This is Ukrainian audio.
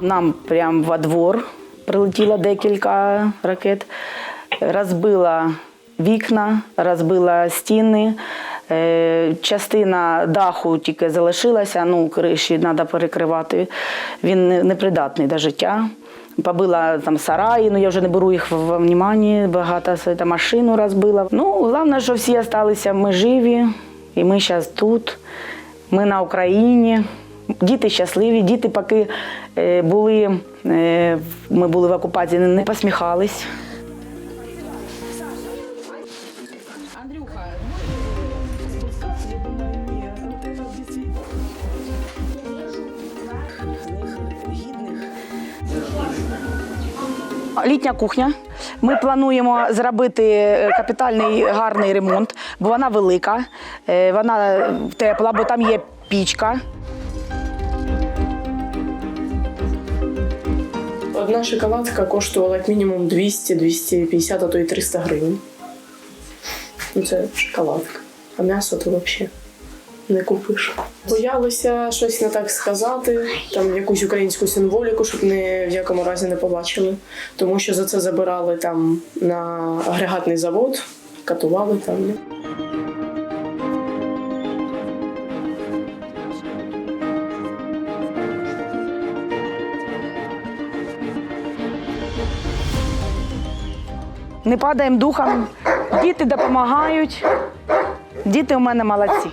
Нам прямо во двор прилетіло декілька ракет, розбила вікна, розбила стіни. Е, Частина даху тільки залишилася, ну, криші треба перекривати. Він не- непридатний до життя. Побила там сараї, ну я вже не беру їх в, в багато с- та машину розбила. Ну, головне, що всі залишилися, ми живі, і ми зараз тут, ми на Україні. Діти щасливі, діти, поки е, були, е, ми були в окупації, не посміхались. Літня кухня. Ми плануємо зробити е, капітальний гарний ремонт, бо вона велика, вона тепла, бо там є пічка. Одна шоколадка коштувала як мінімум 200, 250, а то й 300 гривень. Ну, це шоколадка. А м'ясо то взагалі не купиш. Боялися щось не так сказати, там якусь українську символіку, щоб ні в якому разі не побачили. Тому що за це забирали там на агрегатний завод, катували там. Не падаємо духом, діти допомагають. Діти у мене молодці.